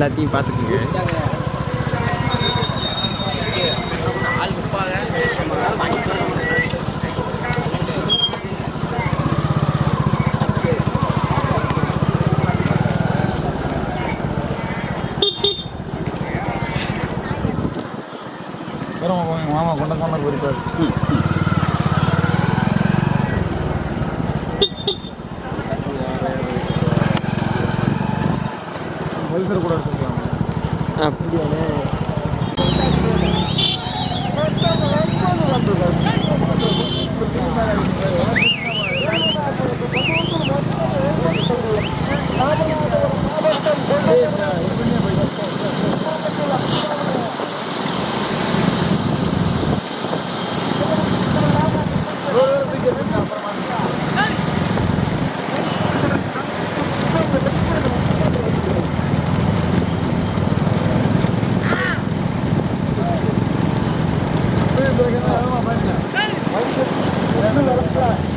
எல்லாத்தையும் பார்த்துக்குங்க. மாமா கொண்ட கொண்ட போயிருக்காரு வயசுல கூட வச்சுக்கலாம் அப்படியாண்ணே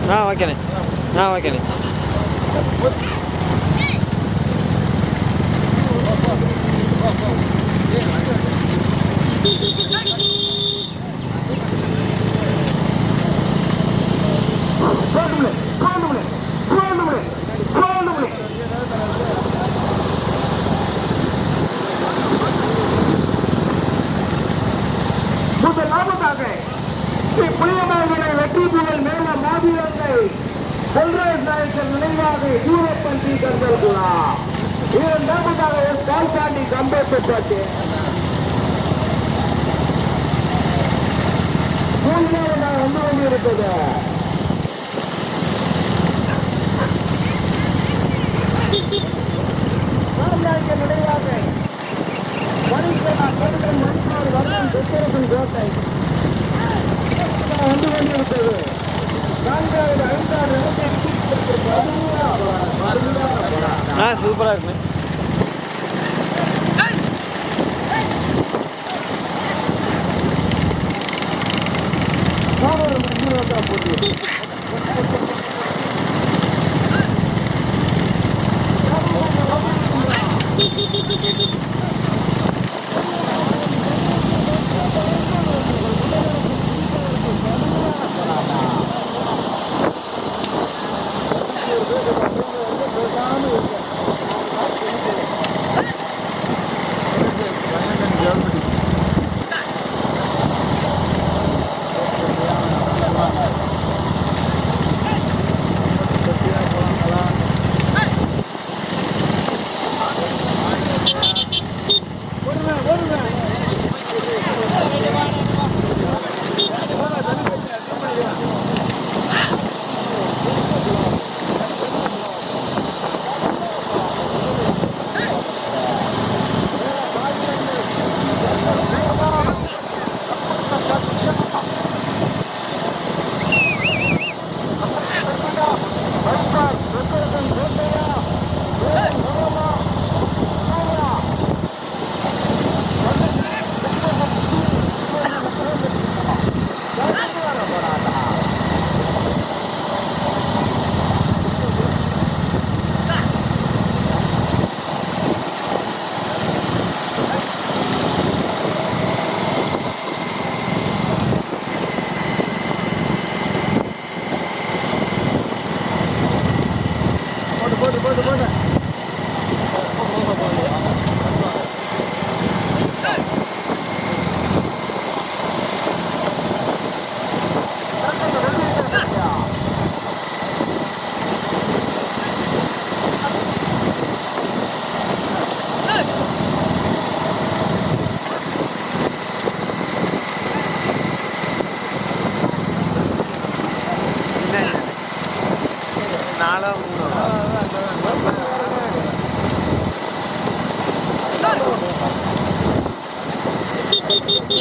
ஆ ஓகேண்ணே ஆ ஓகேண்ணே முதலாவதாக ஸ்ரீ புளியமாவுடைய வெற்றி புகழ் மேல மாவீரர்கள் பொல்ராஜ் நாயக்கர் நினைவாக யூரோப்பன் ஸ்பீக்கர்கள் குழா இரண்டாவதாக எஸ் கால்சாண்டி கம்பேப்பட்டு மூன்றாவதாக வந்து கொண்டிருப்பது ராமநாயக்கர் நினைவாக மணிசேனா கருடன் மணிமாறு வரும் தொட்டிருக்கும் கோட்டை வந்து கொண்டிருப்பது நான்காவது ஐந்தாவது சூப்பராக இருக்குண்ணே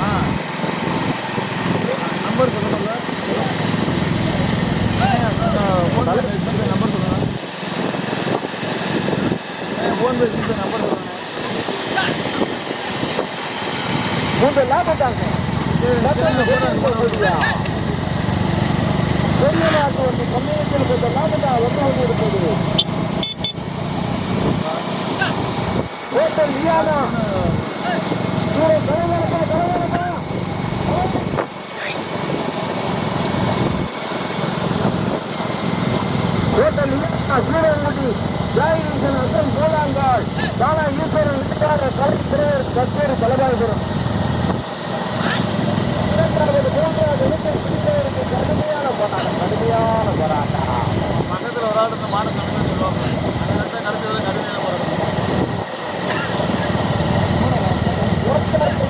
ஆ நம்பர் ஜிபே நம்பர் சொல்லுங்க மூன்று லாபத்தாங்க பெரிய நாட்டு வந்து சமயத்தில் கொஞ்சம் லாபத்தா வந்து கொண்டு இருப்பது ஹோட்டல் லியானா சூரிய கரவரப்பா கரவரப்பா ஹோட்டல் லியானா சூரியமுடி அசன் கோலாங்கால் தானா ஈஸ்வரன் விட்டார கலைத்திரர் கச்சேரி பலபாயபுரம் இரண்டாவது மூன்றாவது இடத்தை பிடிப்பதற்கு கடுமையான போராட்டம் கடுமையான போராட்டம் பக்கத்தில் ஒரு ஆள் இந்த மாடு சமைச்சு சொல்லுவாங்க கடுமையான போராட்டம்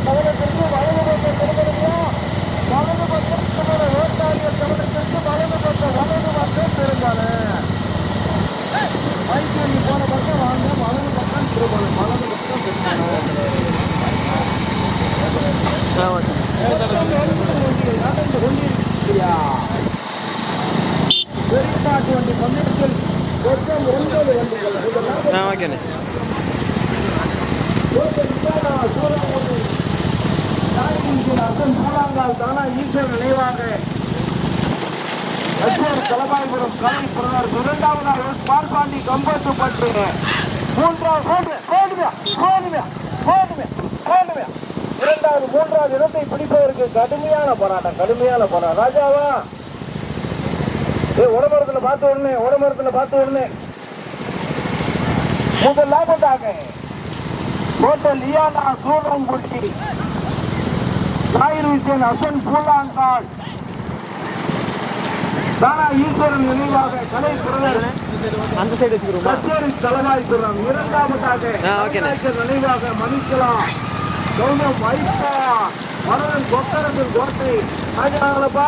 கவனத்திற்கு வலது பக்கம் திரும்புகிறீங்களா வலது பக்கம் திரும்ப ரோட்டாளிகள் கவனத்திற்கு வலது பக்கம் வலது பக்கம் போன பக்கம் வாங்க வலது பக்கம் திரும்பணும் வலது பக்கம் வெளிநாட்டு வண்டி பந்தயத்தில் மொத்தம் ஒன்பது வண்டிகள் இதெல்லாம் ஆ தானா நினைவாக லட்சுமண் கலபாய்புரம் கலை பிரதர் இரண்டாவதாக பார்ப்பாண்டி கம்பத்து பற்றி. மூன்றாவது இரண்டாவது மூன்றாவது இடத்தை பிடிப்பதற்கு கடுமையான போராட்டம் கடுமையான போராட்டம். ராஜாவா? ஏ உடமரத்துல பார்த்து உடனே உடமரத்துல பார்த்து உடனே. முதல் லாபத்தாக ஹோட்டல் லியானா சூரங்குடி ஞாயிறு விஜயன் அசன் பூலாங்கால் தானா ஈஸ்வரன் நினைவாக கலை அந்த சைடு வச்சுக்கிறோமா? கச்சேரி தலைவாய்ப்புறம் இரண்டாவதாக ஆ, ஓகேண்ணே. கலைஞர் நினைவாக மணிக்கலா கௌதம் வைப்பா கோட்டை. ஆகிறாங்களப்பா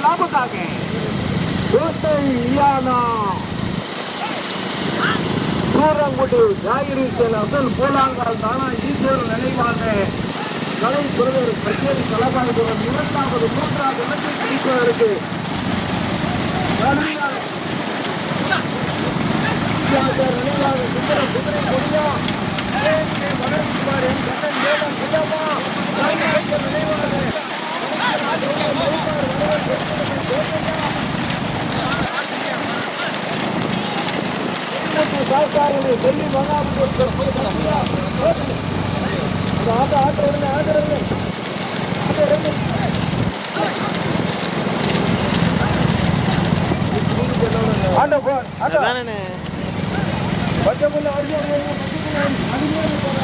உங்கள் லாபத்தாக கோட்டை இயானா. சூரங்குடி ஜாகிரீசல் அசல் போலாங்கால் தானா ஈஸ்வரர் நினைவாக. கலை புரவர் கச்சேரி கலபாய்புரம் இரண்டாவது மூன்றாவது இடத்தை பிடிப்பதற்கு கடுமையான தியாகர் நினைவாக சுந்தர குதிரை கொடியா. வளர்ச்சி என் நினைவாக. சாஸ்தாரனை டெல்லி மகாபுரம் ஆட்ட ஆட்ட விடுங்க ஆட்ட விடுங்க ஆட்ட விடுங்க ஆட்ட போ ஆட்ட அதானே பச்சைக்குள்ள அடிச்சு பச்சைக்குள்ள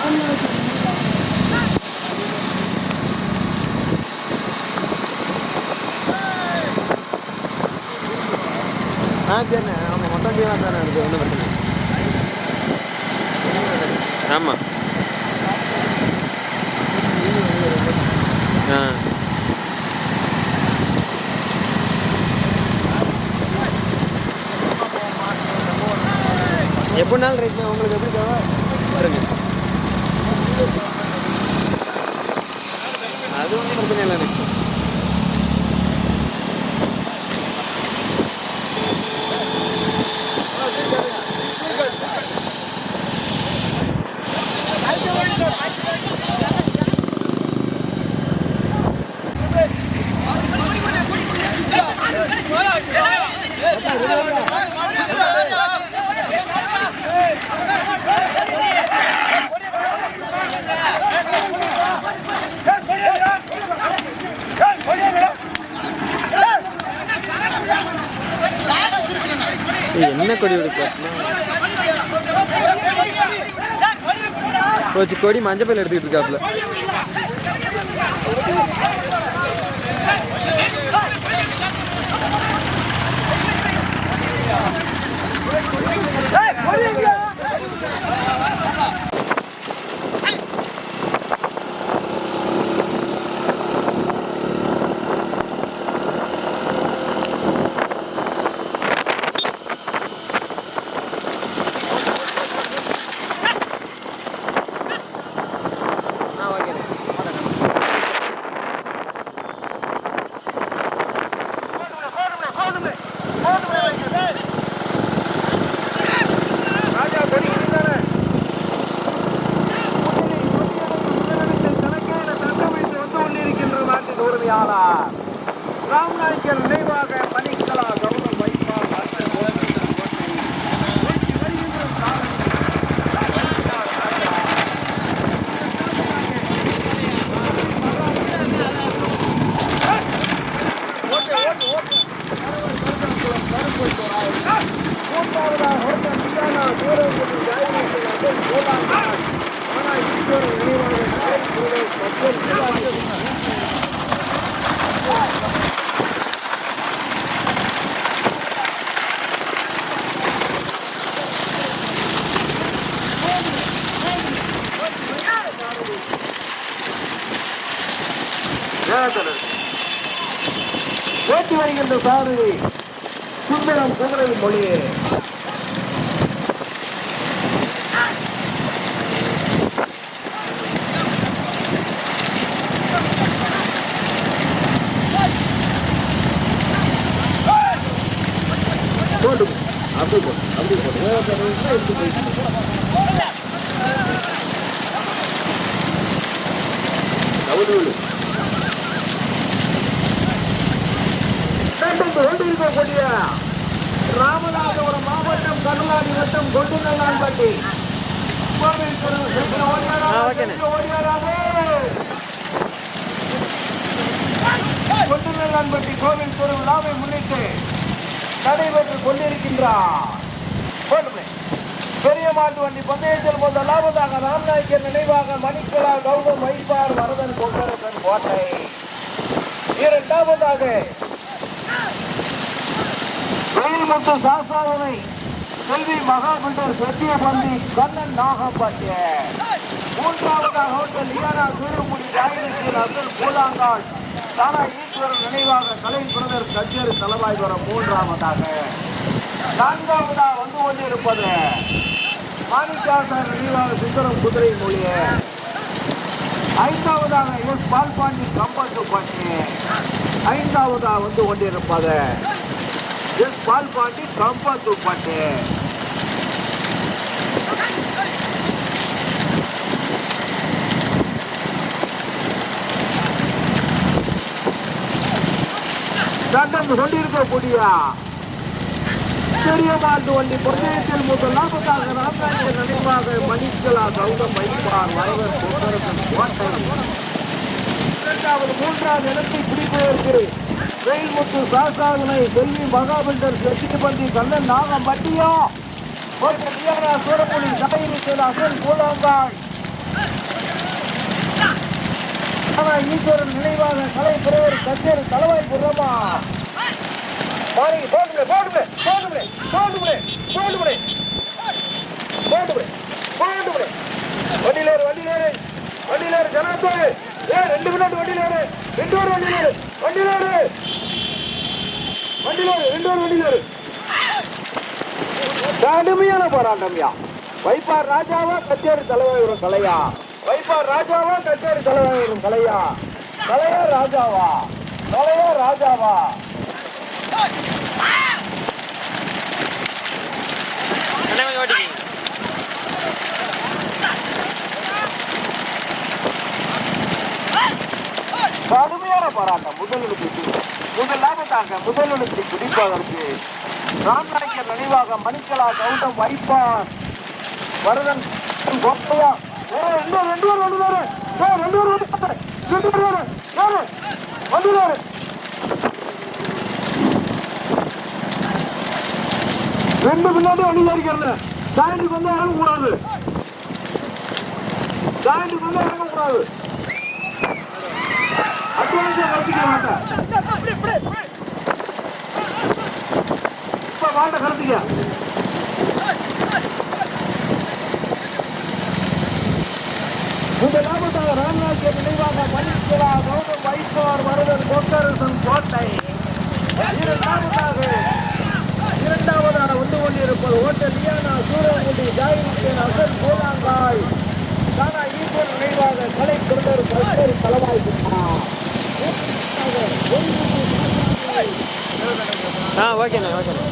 அடிச்சு ஆ சரிண்ணே அவங்க மொத்தம் செய்யலாம் தானே இருக்குது ஒன்றும் பிரச்சனை ஆமாம் ஆ. எப்படினாலும் உங்களுக்கு எப்படி தேவை? பாருங்க. அது ஒன்றும் பிரச்சனை இல்லைண்ணே ஏய், என்ன கொடி எடுக்க கோச்சு கொடி மஞ்சள் பையில எடுத்துக்கிட்டு இருக்காப்புல ஆ ஓகேண்ணே ராஜா கொடியிருந்தானே கணக்கேன தங்கமைத்து வந்து கொண்டிருக்கின்ற நாட்டின் உரிமையாளர் ராம்நாயக்கர் நினைவாக பணிக்கலா கவனம் வைப்பார் நாட்டின் உரிமையாளர் போற்றி வருகின்ற சாதனை. ஓட்டு, ஓட்டு, ஓட்டு. மூன்றாவதாக ஹோட்டல் மியானா சூரங்குடி ஜாயிரத்தில் அசல் போலாங்கால். ஆனா ஈஸ்வரன் நினைவாக நாய் குருவை பச்சல் சிவாஜி. ஓட்டி வருகின்ற சாரதி சுந்தரம் குதிரை மொழியே. கொண்டிருக்கக்கூடிய ராமநாதபுரம் மாவட்டம் கருணாடி வட்டம் கொண்டுநல்லான்பட்டி கோவில் பொருள் சீக்கிரம் முன்னிட்டு நடைபெற்றுக் கொண்டிருக்கின்றார். போட்டுமே பெரிய மாட்டு வண்டி பந்தயத்தில் முதலாவதாக ராம்நாயக்கர் நினைவாக மணிக்கலா கௌதம் வைப்பார் வரதன் கொண்டரசன் கோட்டை. இரண்டாவதாக மற்றும் சாசாதனை செல்வி மகாபிண்டர் சத்திய பந்தி கண்ணன் நாகப்பட்டிய மூன்றாவதாக ஹோட்டல் லியானா சூரியமுடி ராயலட்சுமி அப்துல் பூலாங்கால் தானா ஈஸ்வரன் நினைவாக கலை பிரதர் கச்சேரி தலைவாய்வரம் மூன்றாவதாக. நான்காவதாக வந்து கொண்டிருப்பது வித்தியாசம் நினைவாக சுந்தரம் குதிரை மொழிய ஐந்தாவதாக எஸ் பால்பாண்டி கம்பத்து பாண்டி ஐந்தாவதாக வந்து கொண்டிருப்பது எஸ் பால்பாண்டி கம்பத்து பண்ணி நடந்து கொண்டிருக்கக்கூடிய பெரிய மாட்டு வண்டி பிரதேசத்தில் முதலாவதாக ராமராஜன் நினைவாக மணிக்கலா கௌதம் வைப்பார் வரவர் பொங்கரசன் கோட்டை இரண்டாவது மூன்றாவது இடத்தை பிடிப்பதற்கு வெயில்முத்து சாசாவினை செல்வி மகாபந்தர் செட்டிபந்தி கண்ணன் நாகம் பட்டியா கோட்டை வீரரா அசல் பூலாங்காய் ஈஸ்வரன் நினைவாக கலை பிறவர் கச்சேரி தலைவாய் புறமா மாறி போடுங்களே போடுங்களே போடுங்களே போடுங்களே போடுங்களே போடுங்களே போடுங்களே வண்டியிலேரு வண்டியிலேரு வண்டியிலேரு ஜனாத்தே ஏ ரெண்டு மினிட் வண்டியிலேரு ரெண்டு பேர் வண்டியிலேரு வண்டியிலேரு வண்டியிலேரு ரெண்டு பேர் வண்டியிலேரு கடுமையான போராட்டம்யா வைப்பார் ராஜாவா கச்சேரி தலைவாய் தலைவாயூரம் கலையா. வைப்பார் ராஜாவா கச்சேரி தலைவாய் வரும் கலையா. கலையா ராஜாவா. கலையா ராஜாவா. அண்ணே கொஞ்சம் ஓட்டிக்கிங்க கடுமையான போராட்டம் முதலிடத்துக்கு முதலாவதாக முதலிடத்தை பிடிப்பதற்கு. ராம்நாயக்கர் நினைவாக மணிக்கலா கவுண்டம் வைப்பான் வருதன் கோப்பையா. ஏ, ரெண்டு பேர், ரெண்டு பேர். வந்து வேறு ரெண்டு பேர். வந்து வேறு. ரெண்டு பேர். ரெண்டு பின்னாடி வண்டியில் இருக்கிறது. ஜாயிண்ட்டுக்கு வந்து இறங்கக்கூடாது ஜாயிண்ட்டுக்கு வந்து இறங்கக்கூடாது அட்வான்ஸா கருத்திக்க மாட்டேன் இப்போ மாட்ட கருத்திக்க இந்த லாபத்தாக ராம்நாத் நினைவாக மணிக்கலா கௌதம் வைப்பார் வரதன் கோட்டரசன் கோட்டை. இரண்டாவதாக இரண்டாவதாக வந்து கொண்டிருப்பது ஓட்டல் லியானா சூரமுடி ஜாயின் அசல் போலாங்காய் தானா ஈஸ்வர் நினைவாக கலை கொண்டர் பல்வேறு தலைவாய் ஆ ஓகேண்ணே ஓகேண்ணே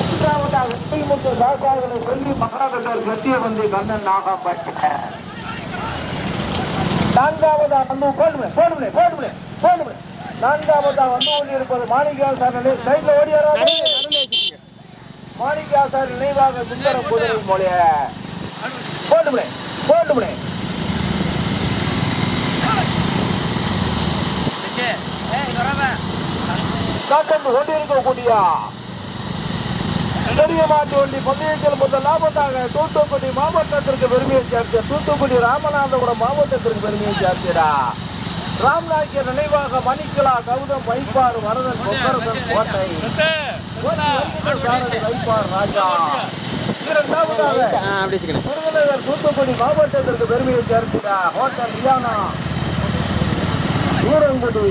மூன்றாவதாக திமுக சொல்லி மகாகண்டர் சத்தியவந்தி கண்ணன் நாகப்பட்ட நான்காவதா வந்து போடுமே போடுமே போடுமே போடுமே நான்காவதா வந்து கொண்டிருப்பது மாணிக்கால் சார் சைட்ல ஓடி வராது. நடுவில் நடுவில் வச்சுக்கோங்க மாணிக்கா சார் நினைவாக சுந்தர குதிரை மொழிய போட்டுமுடே போட்டுமுடே காட்டம் கொண்டிருக்கக்கூடிய பெரிய மாட்டு வண்டி பந்தயத்தில் முதல் லாபத்தாக தூத்துக்குடி மாவட்டத்திற்கு பெருமையை சேர்த்த தூத்துக்குடி ராமநாதபுரம் மாவட்டத்திற்கு பெருமையை சேர்த்தா ராம்நாயக்கர் நினைவாக மணிக்கலா கௌதம் வைப்பார் வரதன் கொக்கரசன் கோட்டை. வைப்பார் ராஜா. இரண்டாவதாக தூத்துக்குடி மாவட்டத்திற்கு பெருமையை சேர்த்திட ஹோட்டல் ரியானா. ஊரங்குடி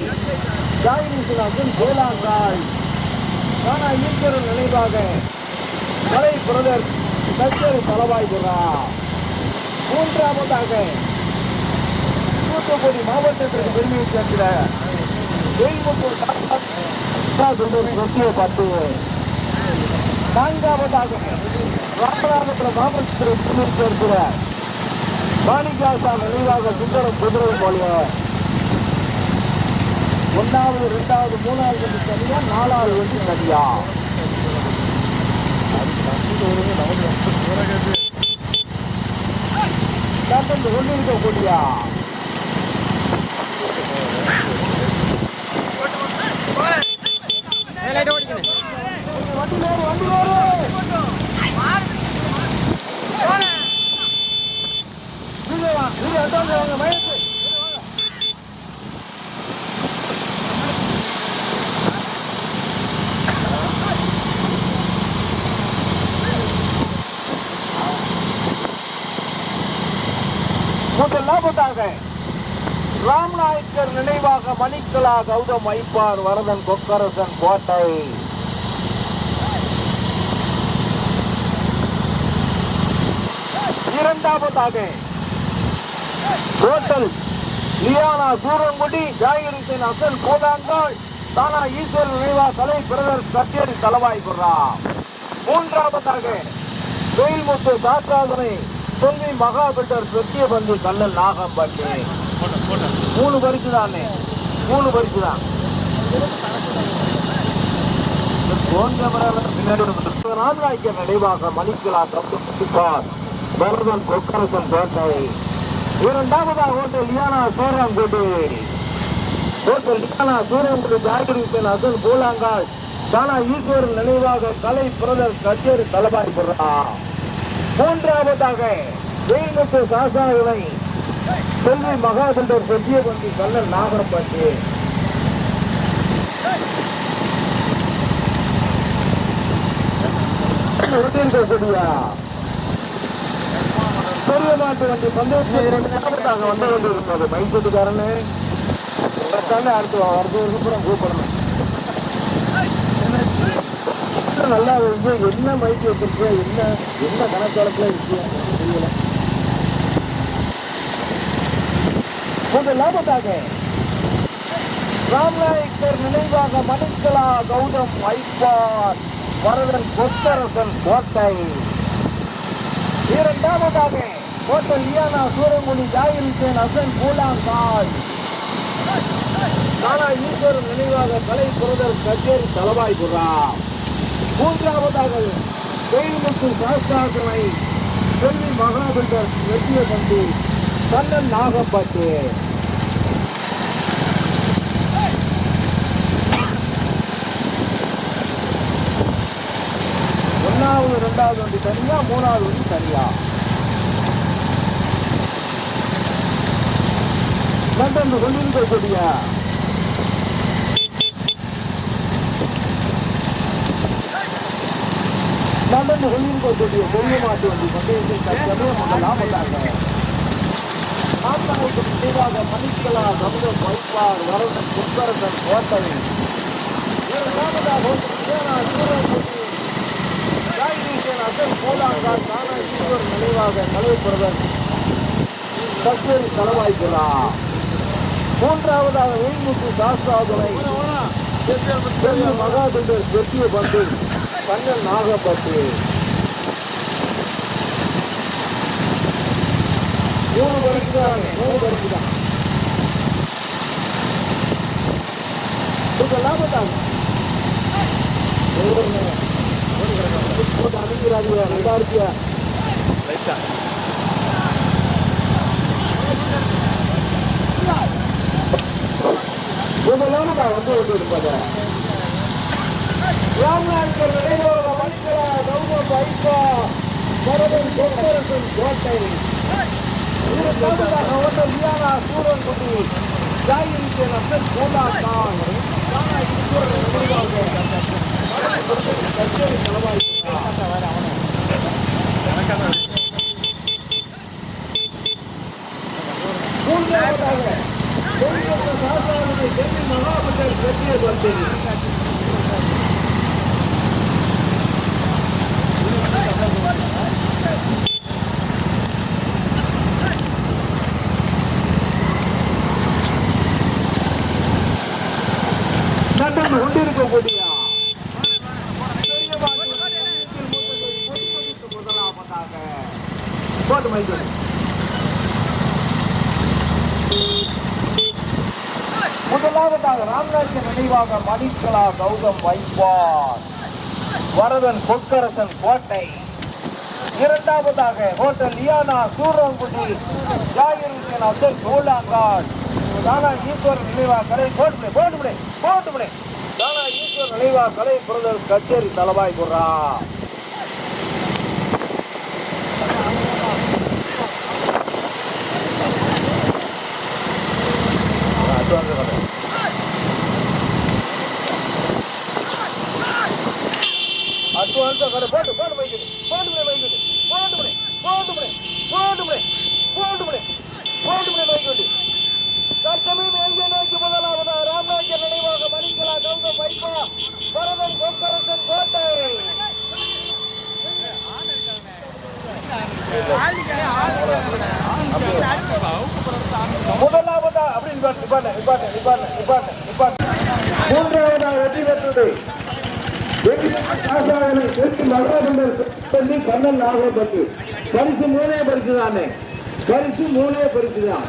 ஜாயினிசின் கோலாங்காய் தானா ஈஸ்வரன் நினைவாக கலை பிரதர் கச்சேரி தலவாய்புரா மூன்றாவதாக தூத்துக்குடி மாவட்டத்திற்கு பெருமையை சேர்த்திட வேல்முத்தூர் சொத்திய நான்காவதாக ராமநாதபுரம் மாவட்டத்தில் பெருமையை சேர்க்கிற மாணிக்காசா நினைவாக சுந்தரம் குதிரை போலிய. ஒன்னாவது ரெண்டாவது மூணாவது வண்டி தனியா நாலாவது வந்து தனியா? ஒன்று கொண்டிருக்கக்கூடிய லாபத்தாக ராம்நாயக்கர் நினைவாக மணிக்கலா கௌதம் ஐப்பார் வரதன் கொக்கரசன் கோட்டை. இரண்டாவதாக ஹோட்டல் லியானா சூரங்குடி ஜாகிரிசன் அசல் கோடாங்கால் தானா ஈஸ்வரன் நினைவா கலை பிரதர் சத்தியடி தலவாய் குர்ரா. மூன்றாவதாக வெயில்முத்து சாஸ்திராதனை தொல்வி மகாபிட்டர் பெத்தியபந்தி கண்ணன் நாகம்பட்டி. மூணு பரிசு தானே? மூணு பரிசு தான். போன் கேமரால பின்னாடி நினைவாக மணிக்கலா கப்துபார் பரதன் கொக்கரசன் கோட்டை. இரண்டாவதாக ஹோட்டல் லியானா சூரங்குடி ஹோட்டல் லியானா சூரங்குடி ஜாகிரிசன் அசல் பூலாங்கால் தானா ஈஸ்வரன் நினைவாக கலை பிரதர் கச்சேரி தலபாய் போடுறா மூன்றாவதாக வெயில்முத்து சாசாகளை செல்வி மகாதண்டர் செட்டியபந்தி கல்லன் நாகரப்பட்டி இருக்கக்கூடியா பெரிய மாட்டு வண்டி பந்தயத்தில் வந்து கொண்டு இருந்தது. மைசூட்டுக்காரனு அடுத்து அடுத்த வருஷம் கூப்பிடணும். நல்லா வந்து என்ன மைக்கு வச்சிருக்க என்ன என்ன கணக்காலத்துல இருக்கு தெரியல லாபத்தாக ராம்நாயக்கர் நினைவாக மணிக்கலா கௌதம் வைப்பார். வரதன் கொத்தரசன் கோட்டை. இரண்டாவதாக கோட்டை லியானா சூரமொழி ஜாகிரிசேன் அசன் பூலாங்கால் நானா ஈஸ்வரன் நினைவாக கலை புரதர் கச்சேரி தலவாய் புறா. மூன்றாவதாக கோயிலுக்கு சாஸ்திராசனை செல்வி மகாபண்டர் வெற்றியை கண்டு கண்ணன் நாகப்பட்டு. ரெண்டாவது வந்து தனியாக மூணாவது வந்து தனியாக லண்டன் கொண்டிருக்கக்கூடிய லண்டன் கொண்டிருக்கக்கூடிய பெரிய மாட்டு வண்டி பந்தயத்தில் தற்சமய முதலாவதாக நான்காவது நினைவாக மணிக்கலா சமுதம் வைப்பார் வரதன் புத்தரசன் கோட்டை இரண்டாவதாக விஜயனா சூரன்குடி ஜாயிரீசன் தானா ஈஸ்வர் நினைவாக கலைப்புரதன் கச்சேரி தலவாய்க்கிறா மூன்றாவதாக வெயில்முத்து சாஸ்திராதனை செல்வி மகாதண்டர் வெற்றிய பந்து கண்ணன் நாகப்பட்டு மூணு பரிசு தான் மூணு தான். லாபத்தாங்க அனுப்பிடாதீங்க ரெண்டாயிரத்தி முதலாவது வந்து கொண்டு இருப்பது ராம்நாயக்கர் நினைவாக மணிக்கலா கௌதம் வைகோ பரதன் கொத்தரசன் கோட்டை இரண்டாவதாக வந்து லியானா சூரன்குடி அசன் தலைவாய்க்கிறார் மூன்றாவதாக தென்னிந்திய சாஸ்திராவினை டெல்லி மகாபந்தர் வெற்றிய பந்து நடந்து கொண்டிருக்கக்கூடிய பெரிய மாட்டு வண்டியில் முதலில் முதலாவதாக போட்டு மைக்கேல் முதலாவதாக ராம்நாயக்கர் மணிக்கலா கௌதம் வைப்பார். வரதன் கொக்கரசன் கோட்டை. இரண்டாவதாக ஹோட்டல் லியானா சூரங்குடி. ஜாகிருக்கன் அப்துல் கோலாங்காட். தானா ஈஸ்வரன் நினைவா கலை போட்டு போட்டு போட்டு தானா ஈஸ்வர் நினைவா கலை பிரதர் கச்சேரி தலவாய் குர்ரா அட்வான்ஸ் போட்டு போட்டு போட்டு போட்டு வைக்கிட்டு போட்டு முடி வைக்கிட்டு போட்டு முடி போட்டு முடி போட்டு முடி போட்டு முடி போட்டு முடி வைக்கிட்டு தற்சமயம் எங்கே நோக்கி முதலாவதா ராமநாயக்கர் நினைவாக மணிக்கலா கவுந்த வைப்பா. பரதன் கொங்கரசன் கோட்டை. முதலாவதா அப்படின்னு நிப்பாட்டு நிப்பாட்டு நிப்பாட்டு நிப்பாட்டு. மூன்றாவதா வெற்றி பெற்றது. பரிசு மூணே பரிசு தானே பரிசு மூணே பரிசு தான்